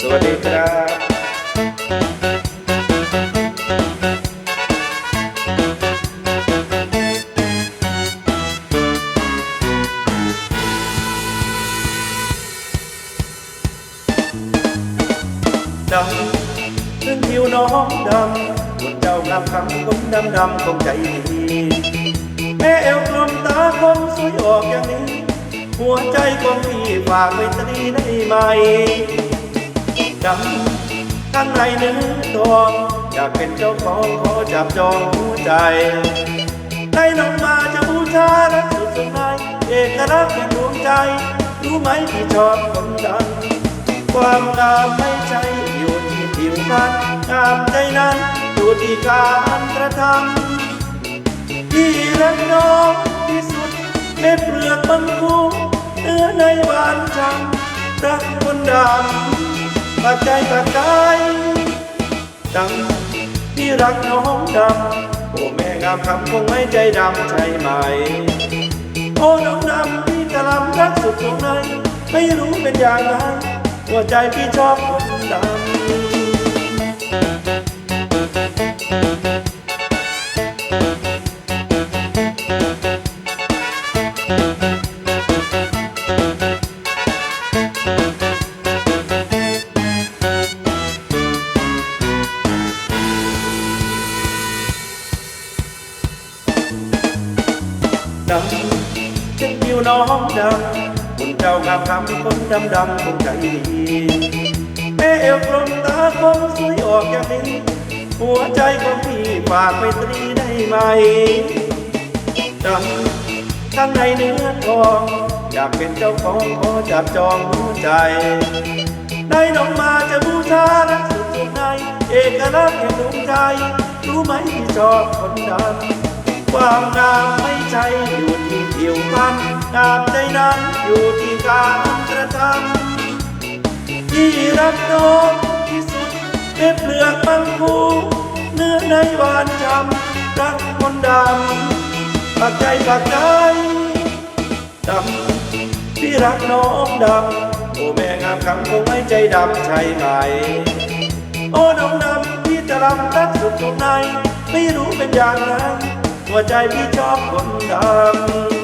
สวัสดีครับดำซึ่งผิวน้องดำคนเจ้ แม่เอวกลมตาคมสวยออกอย่างนี้ หัวใจของพี่ฝากไว้ตรีได้ไหมดำข้างในเนื้อทองอยากเป็นเจ้าของขอจับจองหัวใจได้ลงมาจะบูชารักสุดสุดในเอกลักษณ์แห่งดวงใจ รู้ไหมที่ชอบคนดังความงามไม่ใช่อยู่ที่ผิวพรรณงามใจนั้นอยู่ที่การกระทำ ที่รักน้องที่สุดเม็ดเปลือกบางคูเนื้อในหวานช่ำรักคนดำปัจใจปัจใจดำที่รักน้องดำโอ้แม่งามคำคงไม่ใจดำใช่ไหม โอ้น้องดำที่กะลำรักสุดตรงไหนไม่รู้เป็นอย่างไรหัวใจพี่ชอบคนดำ ดำฉันผิวน้องดำคนเจ้างามคำคนดำดำคงใจดีแม่เอวกลมตาคมสวยออกอย่างนี้หัวใจของพี่ฝากไปตรีได้ไหมดำข้างในเนื้อทองอยากเป็นเจ้าของขอจับจองหัวใจ ได้น้องมาจะบูชารักสุดสุดในเอกลักษณ์แห่งดวงใจรู้ไหมที่ชอบคนดำความงามไม่ ช่อยู่ที่ผิวพรรณงามใจนั้นอยู่ที่การกระทำที่รักน้องที่สุดเม็ดเปลือกบางคูเนื้อในหวานช้ำรักคนดำปากใจปากใจดำที่รักน้องดำโอ้แม่งามคำคงไม่ใจดำใช่ไหมโอ้น้องดำพี่จะรำรักสุดตรงไหนไม่รู้เป็นอย่างไร หัวใจพี่ชอบคนดำ